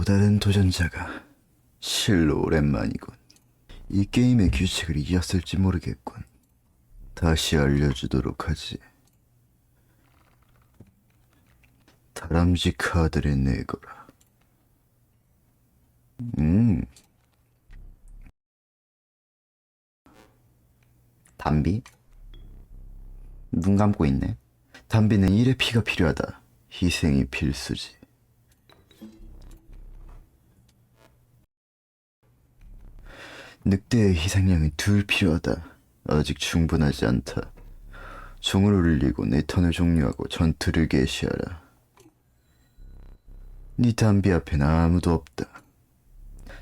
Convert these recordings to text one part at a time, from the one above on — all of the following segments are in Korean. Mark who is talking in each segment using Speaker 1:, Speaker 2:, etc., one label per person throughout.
Speaker 1: 또 다른 도전자가 실로 오랜만이군. 이 게임의 규칙을 이겼을지 모르겠군. 다시 알려주도록 하지. 다람쥐 카드를 내거라. 음. 담비? 눈 감고 있네. 담비는 일의 피가 필요하다. 희생이 필수지. 늑대의 희생양이 둘 필요하다. 아직 충분하지 않다. 종을 울리고 내 턴을 종료하고 전투를 개시하라. 네 담비 앞엔 아무도 없다.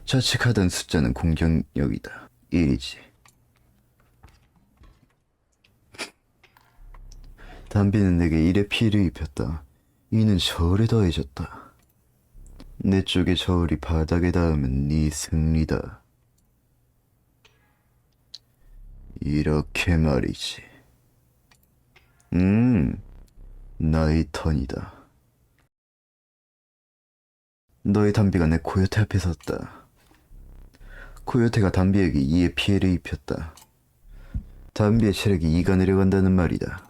Speaker 1: 좌측하던 숫자는 공격력이다. 1이지. 담비는 내게 일의 피해를 입혔다. 이는 저울에 더해졌다. 내 쪽의 저울이 바닥에 닿으면 네 승리다. 이렇게 말이지. 음, 나의 턴이다. 너의 담비가 내 코요테 앞에 섰다. 코요테가 담비에게 이에 피해를 입혔다. 담비의 체력이 2가 내려간다는 말이다.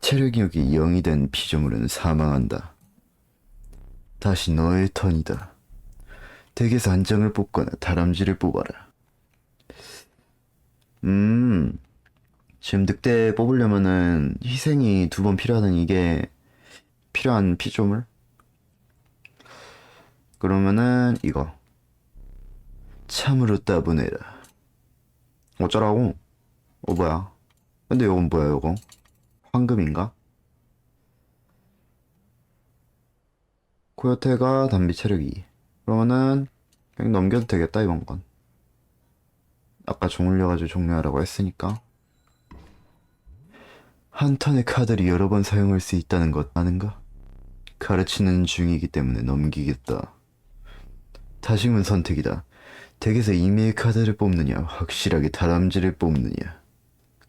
Speaker 1: 체력력이 0이 된 피조물은 사망한다. 다시 너의 턴이다. 덱에서 한 장을 뽑거나 다람쥐를 뽑아라. 음, 지금 늑대 뽑으려면은 희생이 두 번 필요하는 이게 필요한 피조물? 그러면은 이거 참으로 따보내라. 어쩌라고? 어 뭐야? 근데 이건 뭐야 이거? 황금인가? 코요테가 담비 체력 이 그러면은 그냥 넘겨도 되겠다 이번 건 아까 종 올려가지고 종료하라고 했으니까 한 턴의 카드를 여러 번 사용할 수 있다는 것 아는가? 가르치는 중이기 때문에 넘기겠다 다짐은 선택이다 덱에서 이메일 카드를 뽑느냐 확실하게 다람쥐를 뽑느냐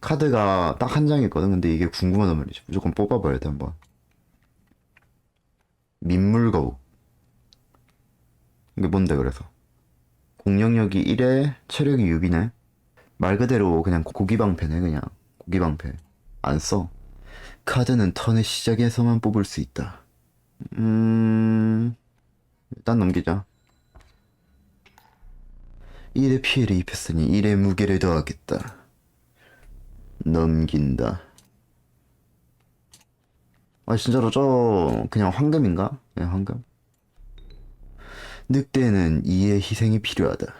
Speaker 1: 카드가 딱 한 장 있거든. 근데 이게 궁금하단 말이지. 무조건 뽑아봐야 돼, 한번. 민물거북. 이게 뭔데, 그래서? 공격력이 1에 체력이 6이네. 말 그대로 그냥 고기방패네, 그냥. 고기방패. 안 써. 카드는 턴의 시작에서만 뽑을 수 있다. 음, 일단 넘기자. 1의 피해를 입혔으니 1의 무게를 더하겠다. 넘긴다. 아 진짜로 저 그냥 황금인가? 그냥 황금. 늑대는 이의 희생이 필요하다.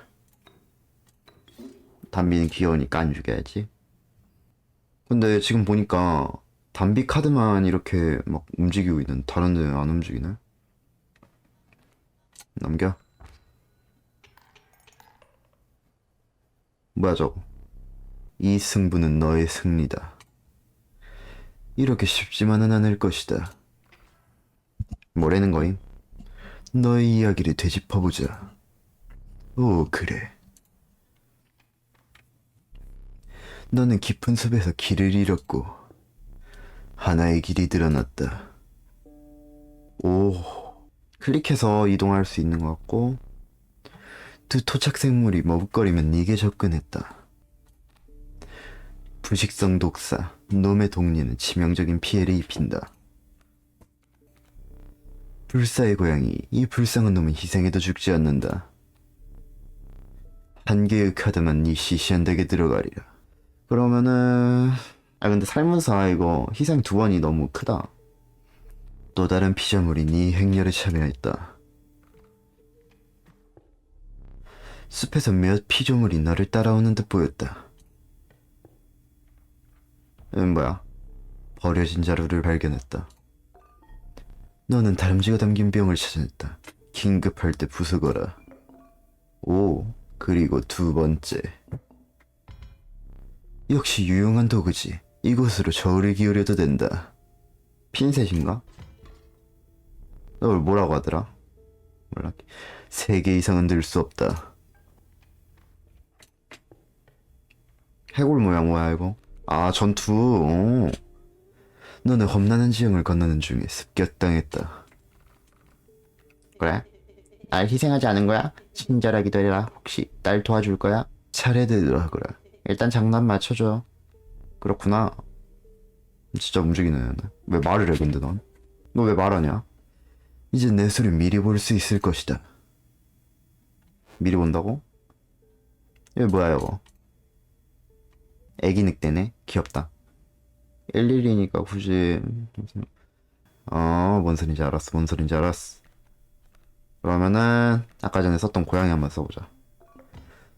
Speaker 1: 담비는 귀여우니까 안 죽여야지. 근데 지금 보니까 담비 카드만 이렇게 막 움직이고 있는 다른 데는 안 움직이네. 넘겨. 뭐야 저거? 이 승부는 너의 승리다. 이렇게 쉽지만은 않을 것이다. 뭐라는 거임? 너의 이야기를 되짚어보자. 오, 그래. 너는 깊은 숲에서 길을 잃었고, 하나의 길이 드러났다. 오, 클릭해서 이동할 수 있는 것 같고, 두 토착 생물이 머뭇거리면 네게 접근했다. 부식성 독사, 놈의 독리는 치명적인 피해를 입힌다. 불사의 고양이, 이 불쌍한 놈은 희생해도 죽지 않는다. 한 개의 카드만 네 시시한 덱에 들어가리라. 그러면은, 아 근데 살문사 이거 희생 두 번이 너무 크다. 또 다른 피조물이 네 행렬에 참여했다. 숲에서 몇 피조물이 너를 따라오는 듯 보였다. 음, 뭐야? 버려진 자루를 발견했다. 너는 다람쥐가 담긴 병을 찾아냈다. 긴급할 때 부수거라. 오, 그리고 두 번째. 역시 유용한 도구지. 이곳으로 저울을 기울여도 된다. 핀셋인가? 널 뭐라고 하더라? 몰라. 세 개 이상은 들 수 없다. 해골 모양 뭐야 이거? 아 전투. 오. 너는 험난한 지형을 건너는 중에 습격당했다. 그래?
Speaker 2: 날 희생하지 않은 거야? 친절하게 되라. 혹시 날 도와줄 거야?
Speaker 1: 차례대로 하거라.
Speaker 2: 일단 장난 맞춰줘.
Speaker 1: 그렇구나. 진짜 움직이네. 왜 말을 해, 근데 넌? 너 왜 말하냐? 이제 내 소리 미리 볼 수 있을 것이다. 미리 본다고? 이거 뭐야, 이거? 애기 늑대네? 귀엽다. 11이니까 굳이, 어, 뭔 소린지 알았어, 뭔 소린지 알았어. 그러면은, 아까 전에 썼던 고양이 한번 써보자.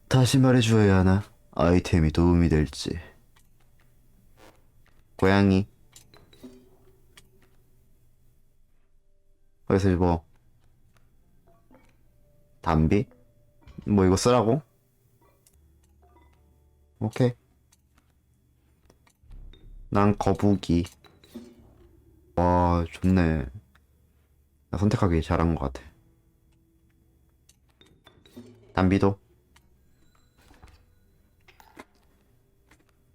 Speaker 1: 다시 말해주어야 하나? 아이템이 도움이 될지. 고양이. 그래서 뭐 담비? 뭐 이거 쓰라고? 오케이. 난 거북이. 와 좋네. 나 선택하기 잘한 것 같아. 담비도.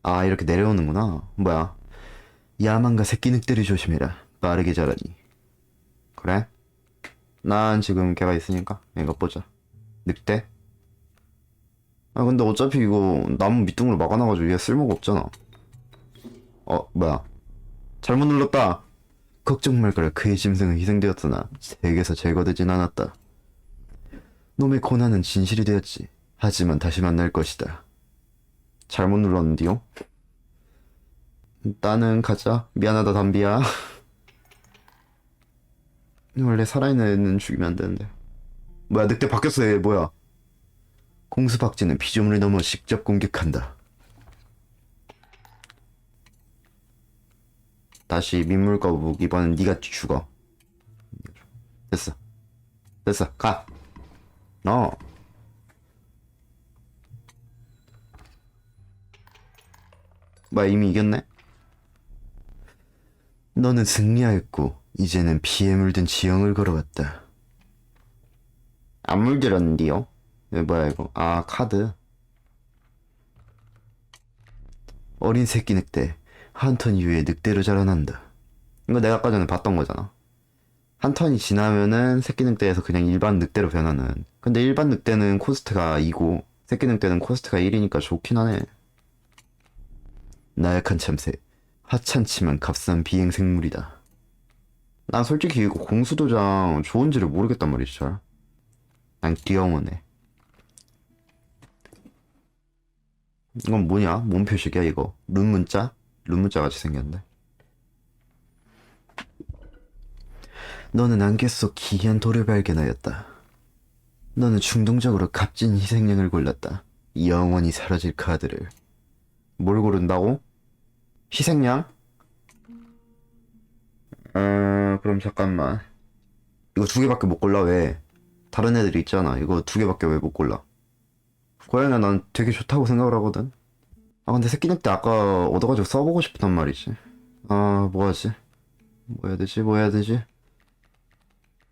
Speaker 1: 아 이렇게 내려오는구나. 뭐야? 야만과 새끼 늑대를 조심해라. 빠르게 자라니. 그래? 난 지금 걔가 있으니까 이거 보자. 늑대? 아 근데 어차피 이거 나무 밑둥으로 막아놔가지고 얘 쓸모가 없잖아. 어 뭐야? 잘못 눌렀다. 걱정 말거라. 그의 짐승은 희생되었으나 세계에서 제거되진 않았다. 놈의 고난은 진실이 되었지. 하지만 다시 만날 것이다. 잘못 눌렀는데요? 나는 가자. 미안하다, 담비야. 원래 살아있는 애는 죽이면 안 되는데. 뭐야, 늑대 바뀌었어, 얘 뭐야. 공수박쥐는 피조물을 넘어 직접 공격한다. 다시 민물 거북, 이번엔 네가 죽어. 됐어. 됐어, 가. 너. 뭐야, 이미 이겼네? 너는 승리하였고 이제는 피에 물든 지형을 걸어갔다.
Speaker 2: 안 물들었는데요?
Speaker 1: 뭐야 이거? 아 카드. 어린 새끼 늑대 한턴 이후에 늑대로 자라난다. 이거 내가 아까 전에 봤던 거잖아. 한 턴이 지나면은 새끼 늑대에서 그냥 일반 늑대로 변하는. 근데 일반 늑대는 코스트가 2고 새끼 늑대는 코스트가 1이니까 좋긴 하네. 나약한 참새. 하찮지만 값싼 비행 생물이다. 난 솔직히 이거 공수도장 좋은지를 모르겠단 말이지 잘. 난 귀여워네. 이건 뭐냐? 뭔 표식이야 이거? 룬 문자? 룬 문자 같이 생겼는데. 너는 안개 속 기이한 돌을 발견하였다. 너는 충동적으로 값진 희생양을 골랐다. 영원히 사라질 카드를. 뭘 고른다고? 희생양? 어, 그럼 잠깐만. 이거 두 개밖에 못 골라, 왜? 다른 애들이 있잖아. 이거 두 개밖에 왜 못 골라? 고양이가 난 되게 좋다고 생각을 하거든. 아, 근데 새끼 늑대 아까 얻어가지고 써보고 싶단 말이지. 아, 뭐 하지? 뭐 해야 되지? 뭐 해야 되지?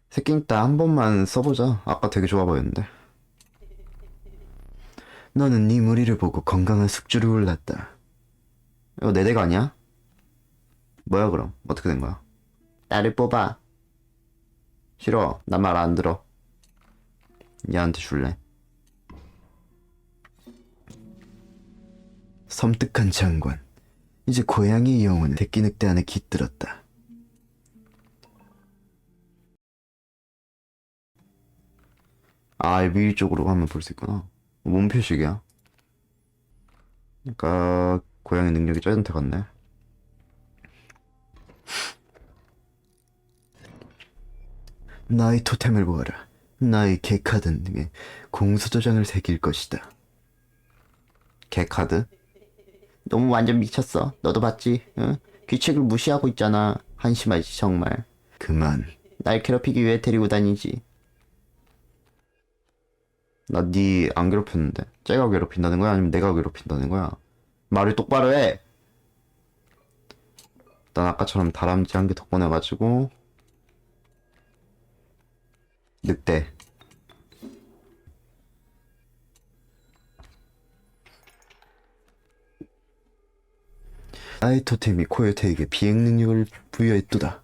Speaker 1: 새끼 늑대 한 번만 써보자. 아까 되게 좋아 보였는데. 너는 네 무리를 보고 건강한 숙주를 골랐다. 이거 내덱 아니야? 뭐야 그럼? 어떻게 된 거야?
Speaker 2: 나를 뽑아.
Speaker 1: 싫어. 나 말 안 들어. 얘한테 줄래? 섬뜩한 장관. 이제 고양이의 영혼은 새끼 늑대 안에 깃들었다. 아, 위 쪽으로 하면 볼수 있구나. 뭔 표식이야? 그러니까 고양이 능력이 짜증태 같네. 나의 토템을 보아라. 나의 개카드 등에 공수도장을 새길 것이다. 개카드?
Speaker 2: 너무 완전 미쳤어. 너도 봤지? 응? 규칙을 무시하고 있잖아. 한심하지 정말.
Speaker 1: 그만.
Speaker 2: 날 괴롭히기 위해 데리고 다니지.
Speaker 1: 나니안 괴롭혔는데. 쟤가 괴롭힌다는 거야? 아니면 내가 괴롭힌다는 거야? 말을 똑바로 해! 난 아까처럼 다람쥐 한 개 더 꺼내가지고 늑대 나의 토템이 코요테에게 비행 능력을 부여했도다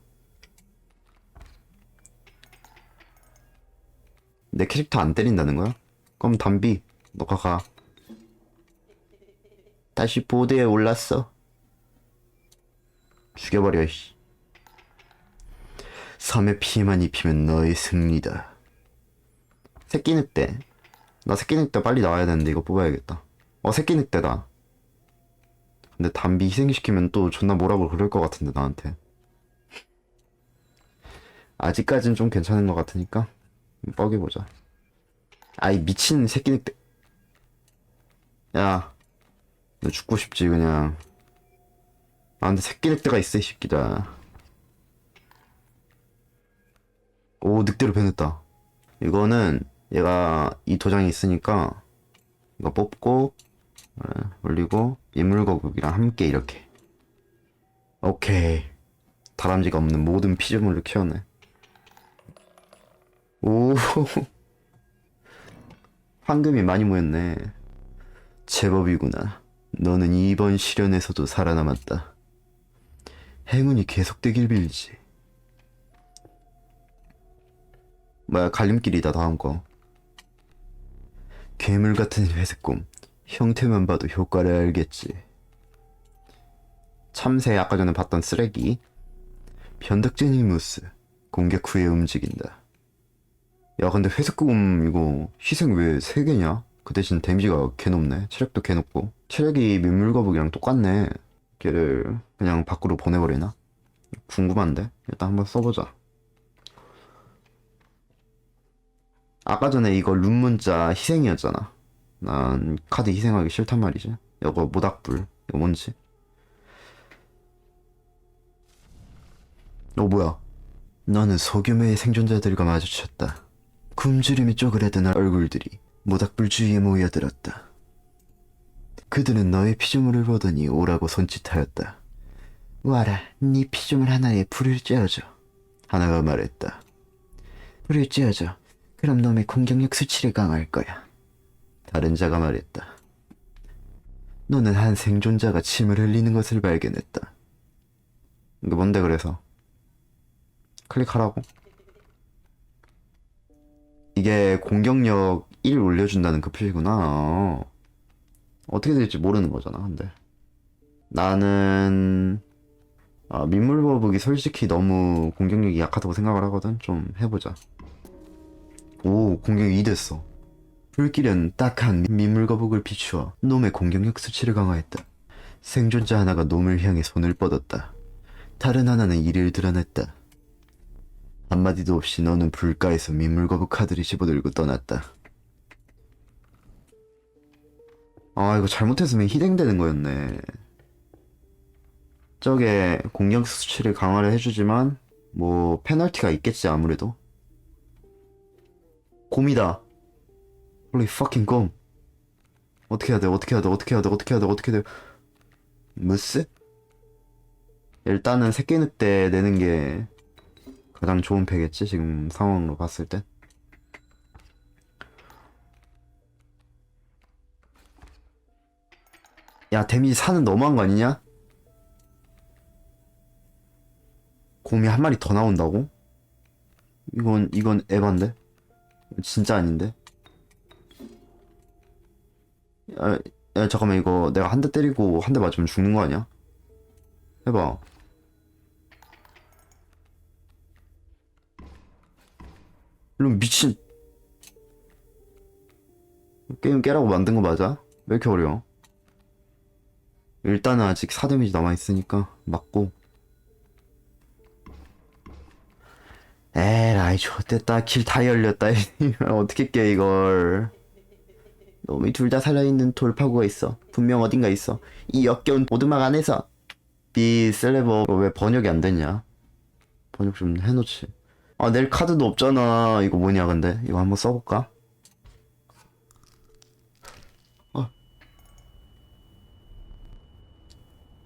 Speaker 1: 내 캐릭터 안 때린다는 거야? 그럼 담비 너가 가
Speaker 2: 다시 보드에 올랐어.
Speaker 1: 죽여버려 씨 3의 피해만 입히면 너의 승리다
Speaker 2: 새끼 늑대.
Speaker 1: 나 새끼 늑대 빨리 나와야 되는데 이거 뽑아야겠다 어 새끼 늑대다 근데 담비 희생시키면 또 존나 뭐라고 그럴 것 같은데 나한테. 아직까진 좀 괜찮은 것 같으니까 뻐기보자. 아이 미친 새끼 늑대 야너 죽고 싶지 그냥. 나한테 새끼 늑대가 있어 이 새끼다. 오 늑대로 변했다. 이거는 얘가 이 도장이 있으니까 이거 뽑고 어, 올리고 인물거북이랑 함께 이렇게. 오케이. 다람쥐가 없는 모든 피조물을 키워내. 오. 황금이 많이 모였네. 제법이구나. 너는 이번 시련에서도 살아남았다. 행운이 계속되길 빌지. 뭐야 갈림길이다 다음 거. 괴물 같은 회색곰 형태만 봐도 효과를 알겠지. 참새 아까 전에 봤던 쓰레기. 변덕쟁이 무스. 공격 후에 움직인다. 야 근데 회색곰 이거 희생 왜 3개냐? 그 대신 데미지가 개 높네. 체력도 개 높고. 체력이 민물거북이랑 똑같네. 걔를 그냥 밖으로 보내버리나? 궁금한데? 일단 한번 써보자. 아까 전에 이거 룸 문자 희생이었잖아. 난 카드 희생하기 싫단 말이지. 이거 모닥불. 이거 뭔지? 어 뭐야? 너는 소규모의 생존자들과 마주쳤다. 굶주림이 쪼그라든 얼굴들이 모닥불 주위에 모여들었다. 그들은 너의 피조물을 보더니 오라고 손짓하였다. 와라, 네 피조물 하나에 불을 쬐어줘. 하나가 말했다. 불을 쬐어줘. 그럼 놈의 공격력 수치를 강화할 거야. 다른 자가 말했다. 너는 한 생존자가 침을 흘리는 것을 발견했다. 이거 뭔데 그래서? 클릭하라고? 이게 공격력 1 올려준다는 그 표시구나. 어떻게 될지 모르는 거잖아, 근데. 나는, 아, 민물거북이 솔직히 너무 공격력이 약하다고 생각을 하거든? 좀 해보자. 오, 공격이 2 됐어. 불길은 딱한 민물거북을 비추어 놈의 공격력 수치를 강화했다. 생존자 하나가 놈을 향해 손을 뻗었다. 다른 하나는 이를 드러냈다. 한마디도 없이 너는 불가에서 민물거북 카드를 집어들고 떠났다. 아, 이거 잘못했으면 희생되는 거였네. 저게 공격 수치를 강화를 해주지만, 뭐, 페널티가 있겠지, 아무래도. 곰이다. Holy fucking 곰. 어떻게 해야 돼? 어떻게 해야 돼? 어떻게 해야 돼? 어떻게 해야 돼? 어떻게 해야 돼? 무스? 일단은 새끼 늑대 내는 게 가장 좋은 패겠지? 지금 상황으로 봤을 때. 야, 데미지 사는 너무한 거 아니냐? 곰이 한 마리 더 나온다고? 이건, 이건 에반데? 진짜 아닌데? 야, 야, 잠깐만, 이거 내가 한 대 때리고 한 대 맞으면 죽는 거 아니야? 해봐. 이런 미친. 게임 깨라고 만든 거 맞아? 왜 이렇게 어려워? 일단은 아직 4데미지 남아있으니까 맞고. 에라이, 좋됐다. 길 다 열렸다. 어떻게 깨, 이걸. 놈이 둘 다 살아있는 돌파구가 있어. 분명 어딘가 있어. 이 역겨운 오두막 안에서. 이 셀레버 왜 번역이 안 됐냐? 번역 좀 해놓지. 아, 낼 카드도 없잖아. 이거 뭐냐, 근데. 이거 한번 써볼까? 어.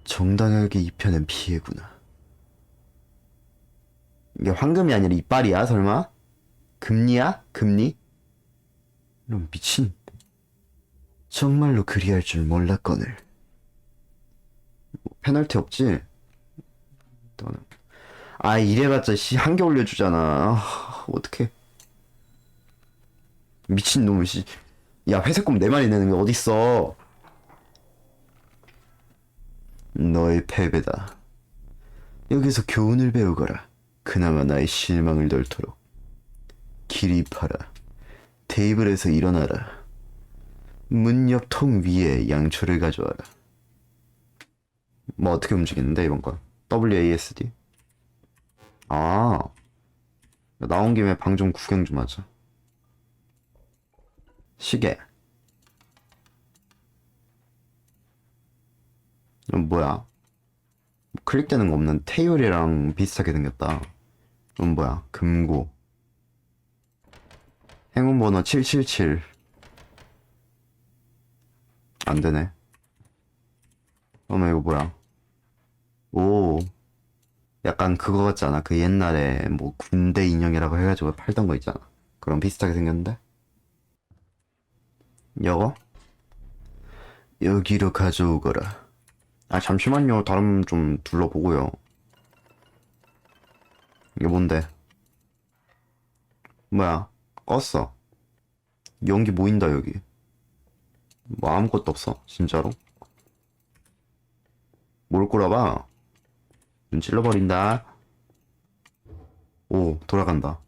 Speaker 1: 정당하게 입혀낸 피해구나. 이게 황금이 아니라 이빨이야, 설마? 금리야? 금리? 이런 미친. 정말로 그리할 줄 몰랐거늘. 뭐, 페널티 없지? 너는. 아, 이래봤자 씨, 한 개 올려주잖아. 아, 어떡해. 미친놈, 씨. 야, 회색곰 네 마리 내는 게 어딨어. 너의 패배다. 여기서 교훈을 배우거라. 그나마 나의 실망을 덜도록. 길이 파라. 테이블에서 일어나라. 문 옆 통 위에 양초를 가져와라. 뭐 어떻게 움직이는데 이번 건? WASD? 아 나온 김에 방 좀 구경 좀 하자. 시계. 이건 뭐야? 클릭되는 거 없는 테이블이랑 비슷하게 생겼다. 이건 뭐야? 금고. 행운 번호 777. 안 되네. 어머, 이거 뭐야? 오. 약간 그거 같잖아. 그 옛날에 뭐 군대 인형이라고 해가지고 팔던 거 있잖아. 그럼 비슷하게 생겼는데? 여거? 여기로 가져오거라. 아, 잠시만요. 다른 좀 둘러보고요. 이게 뭔데? 뭐야? 껐어. 연기 모인다, 여기. 뭐 아무것도 없어. 진짜로. 뭘 꼬라봐? 눈 찔러버린다. 오, 돌아간다.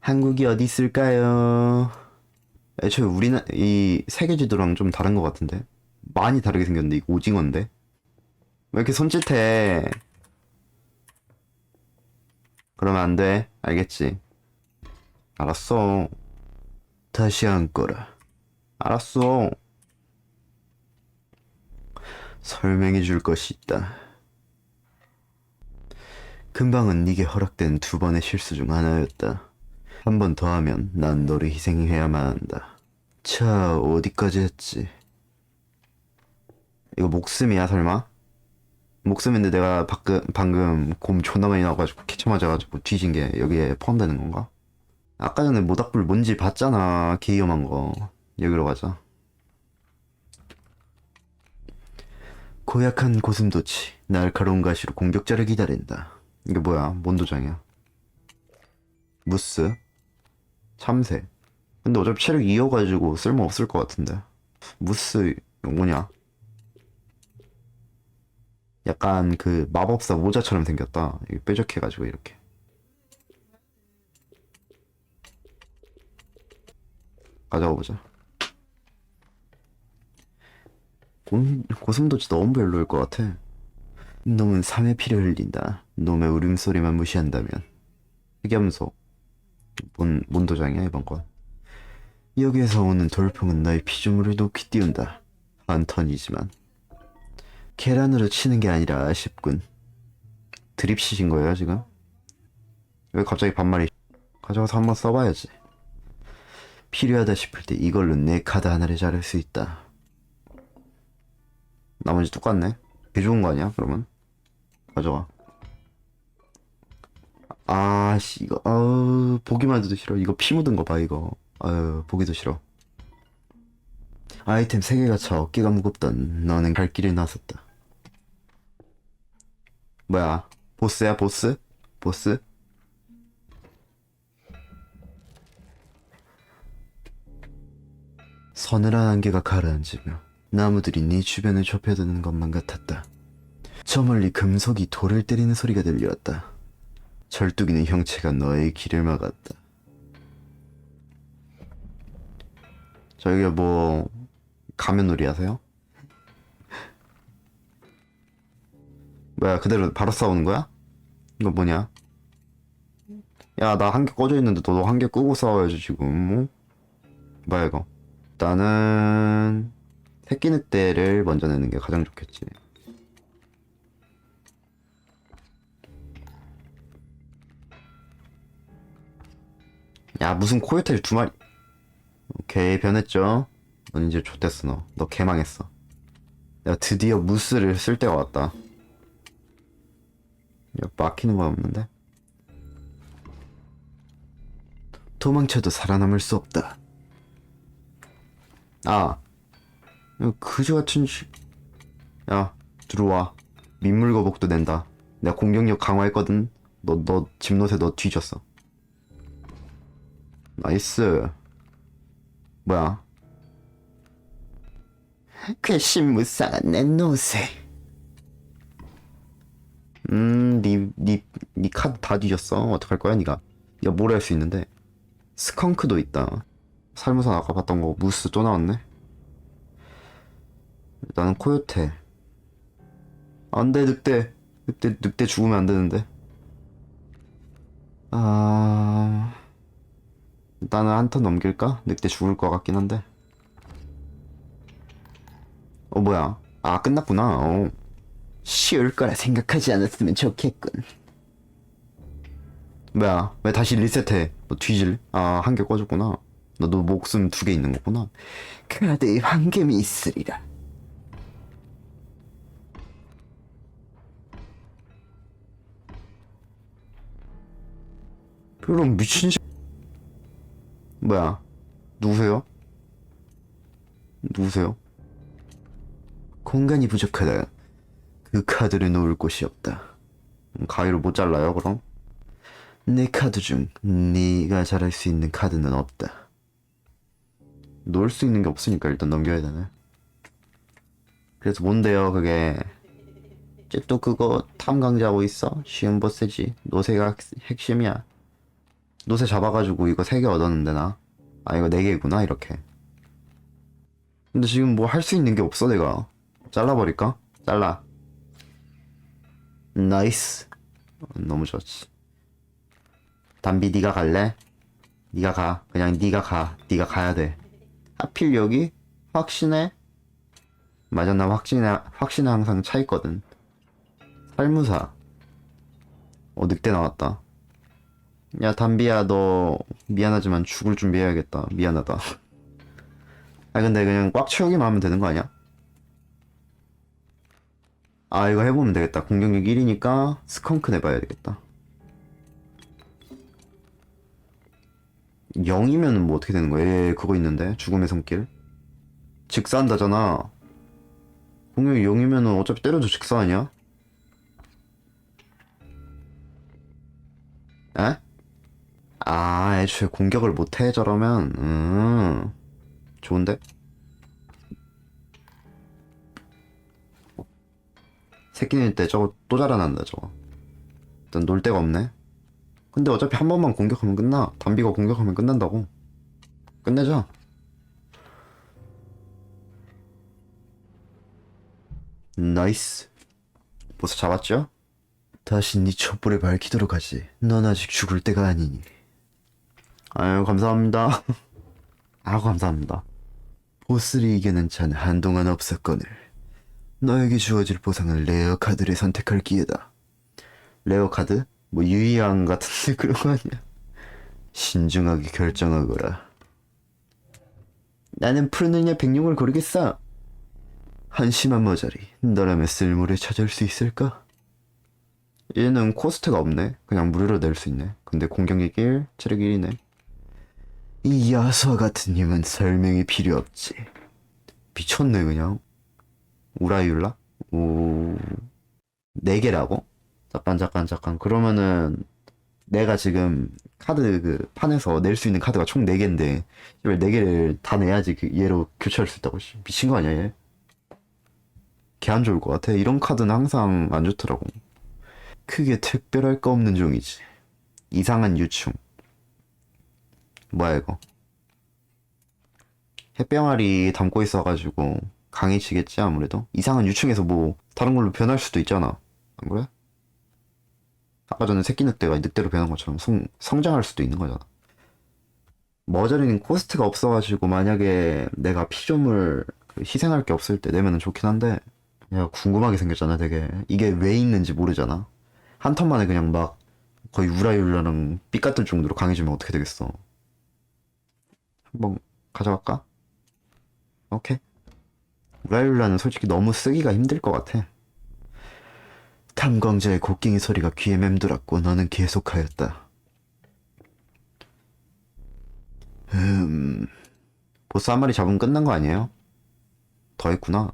Speaker 1: 한국이 어디 있을까요? 애초에 우리나, 이 세계지도랑 좀 다른 것 같은데? 많이 다르게 생겼는데, 이거 오징어인데? 왜 이렇게 손짓해? 그러면 안 돼. 알겠지? 알았어. 다시 앉거라. 알았어. 설명해 줄 것이 있다. 금방은 네게 허락된 두 번의 실수 중 하나였다. 한 번 더 하면 난 너를 희생해야만 한다. 자, 어디까지 했지? 이거 목숨이야, 설마? 목숨인데 내가 방금, 방금 곰 존나 많이 나와가지고 캐쳐 맞아가지고 뒤진 게 여기에 포함되는 건가? 아까 전에 모닥불 뭔지 봤잖아. 개위험한 거. 여기로 가자. 고약한 고슴도치. 날카로운 가시로 공격자를 기다린다. 이게 뭐야? 뭔 도장이야? 무스. 참새. 근데 어차피 체력 2여가지고 쓸모없을 것 같은데. 무스, 뭐냐? 약간 그 마법사 모자처럼 생겼다. 이게 뾰족해가지고 이렇게. 가져가 보자. 고, 고슴도 치 너무 별로일 것 같아. 놈은 삶의 피를 흘린다. 놈의 울음소리만 무시한다면. 흑염소. 뭔, 뭔 도장이야, 이번 건. 여기에서 오는 돌풍은 너의 피조물을 높이 띄운다. 한 턴이지만. 계란으로 치는 게 아니라 아쉽군. 드립 치신 거예요, 지금? 왜 갑자기 반말이. 가져가서 한번 써봐야지. 필요하다 싶을 때 이걸로 내 카드 하나를 자를 수 있다. 나머지 똑같네. 개 좋은 거 아니야, 그러면? 가져가. 아, 씨, 이거, 아우, 보기만 해도 싫어. 이거 피 묻은 거 봐, 이거. 아유, 보기도 싫어. 아이템 3개가 차 어깨가 무겁던 너는 갈 길을 나섰다. 뭐야, 보스야, 보스? 보스? 서늘한 안개가 가라앉으며 나무들이 네 주변을 좁혀드는 것만 같았다. 저 멀리 금속이 돌을 때리는 소리가 들려왔다. 절뚝이는 형체가 너의 길을 막았다. 저희가 뭐 가면놀이 하세요? 뭐야 그대로 바로 싸우는 거야? 이거 뭐냐? 야 나 한 개 꺼져 있는데 너도 한 개 끄고 싸워야지 지금 뭐? 뭐야 이거 일단은 새끼 늑대를 먼저 내는 게 가장 좋겠지. 야 무슨 코요테를 두 마리. 오케이 변했죠? 넌 이제 좆됐어 너. 너 개망했어. 내가 드디어 무스를 쓸 때가 왔다. 야 막히는 건 없는데? 도망쳐도 살아남을 수 없다. 아 그지 같은 시... 야 들어와 민물 거북도 낸다 내가 공격력 강화했거든 너 너 집노새 너 뒤졌어 나이스
Speaker 2: 뭐야? 괘씸 무쌍한 내 노새. 음, 니, 니, 니 카드 다 뒤졌어. 어떡할 거야, 니가? 야, 뭘 할 수 있는데? 스컹크도 있다. 살무선 아까 봤던 거 무스 또 나왔네. 나는 코요테. 안 돼, 늑대. 늑대, 늑대 죽으면 안 되는데. 아, 나는 한 턴 넘길까? 늑대 죽을 것 같긴 한데. 어, 뭐야. 아, 끝났구나. 어. 쉬울 거라 생각하지 않았으면 좋겠군. 뭐야, 왜 다시 리셋해? 너 뒤질? 아, 한 개 꺼졌구나. 너도 목숨 두 개 있는 거구나. 카드에 황금이 있으리라. 그럼 미친 새... 뭐야? 누구세요? 누구세요?
Speaker 1: 공간이 부족하다. 그 카드를 놓을 곳이 없다.
Speaker 2: 음, 가위로 못 잘라요, 그럼?
Speaker 1: 내 카드 중 네가 잘할 수 있는 카드는 없다.
Speaker 2: 놓을 수 있는 게 없으니까 일단 넘겨야 되네. 그래서 뭔데요, 그게? 이제 또 그거 탐강자하고 있어? 쉬운 보스지. 노세가 핵- 핵심이야. 노세 잡아가지고 이거 세개 얻었는데 나. 아 이거 네 개구나 이렇게. 근데 지금 뭐 할 수 있는 게 없어 내가. 잘라버릴까? 잘라. 나이스. 어, 너무 좋지. 담비 네가 갈래? 네가 가. 그냥 네가 가. 네가 가야 돼. 하필 여기? 확신해? 맞아 나 확신해 확신에 항상 차 있거든 살무사 어 늑대 나왔다 야 담비야 너 미안하지만 죽을 준비해야겠다 미안하다 아 근데 그냥 꽉 채우기만 하면 되는 거 아니야? 아 이거 해보면 되겠다 공격력 1이니까 스컹크 내봐야 되겠다 0이면 뭐 어떻게 되는 거야? 얘 그거 있는데 죽음의 손길 직사한다잖아 공격이 0이면은 어차피 때려도 직사 아니야? 에? 아 애초에 공격을 못해 저러면 음 좋은데? 새끼일 때 저거 또 자라난다 저거 일단 놀 데가 없네 근데 어차피 한 번만 공격하면 끝나. 담비가 공격하면 끝난다고. 끝내자. 나이스. 보스 잡았죠?
Speaker 1: 다시 네 촛불을 밝히도록 하지. 넌 아직 죽을 때가 아니니.
Speaker 2: 아유, 감사합니다. 아유, 감사합니다.
Speaker 1: 보스를 이기는 자는 한동안 없었거늘. 너에게 주어질 보상은 레어 카드를 선택할 기회다.
Speaker 2: 레어 카드? 뭐, 유의한 같은데 그런 거 아니야?
Speaker 1: 신중하게 결정하거라.
Speaker 2: 나는 눈의 백룡을 고르겠어.
Speaker 1: 한심한 머저리, 너라면 쓸모를 찾을 수 있을까?
Speaker 2: 얘는 코스트가 없네. 그냥 무료로 낼 수 있네. 근데 공격력 1, 체력 1이네.
Speaker 1: 이 야수와 같은 힘은 설명이 필요 없지.
Speaker 2: 미쳤네, 그냥. 우라이율라? 오. 네 개라고? 잠깐, 잠깐, 잠깐. 그러면은, 내가 지금 카드 그 판에서 낼 수 있는 카드가 총 4개인데, 이걸 4개를 다 내야지 그 얘로 교체할 수 있다고. 씨, 미친 거 아니야, 얘? 개안 좋을 것 같아. 이런 카드는 항상 안 좋더라고.
Speaker 1: 크게 특별할 거 없는 종이지.
Speaker 2: 이상한 유충. 뭐야, 이거? 햇병아리 담고 있어가지고 강해지겠지, 아무래도? 이상한 유충에서 뭐, 다른 걸로 변할 수도 있잖아. 안 그래? 아까 전에 새끼 늑대가 늑대로 변한 것처럼 성, 성장할 수도 있는 거잖아. 머저리는 코스트가 없어가지고 만약에 내가 피조물 그 희생할 게 없을 때 내면은 좋긴 한데 야 궁금하게 생겼잖아 되게 이게 왜 있는지 모르잖아 한 턴 만에 그냥 막 거의 우라율라랑 삐까뜰 정도로 강해지면 어떻게 되겠어 한번 가져갈까? 오케이 우라율라는 솔직히 너무 쓰기가 힘들 것 같아
Speaker 1: 탐광자의 곡괭이 소리가 귀에 맴돌았고 너는 계속하였다.
Speaker 2: 보스 한 마리 잡으면 끝난 거 아니에요? 더 있구나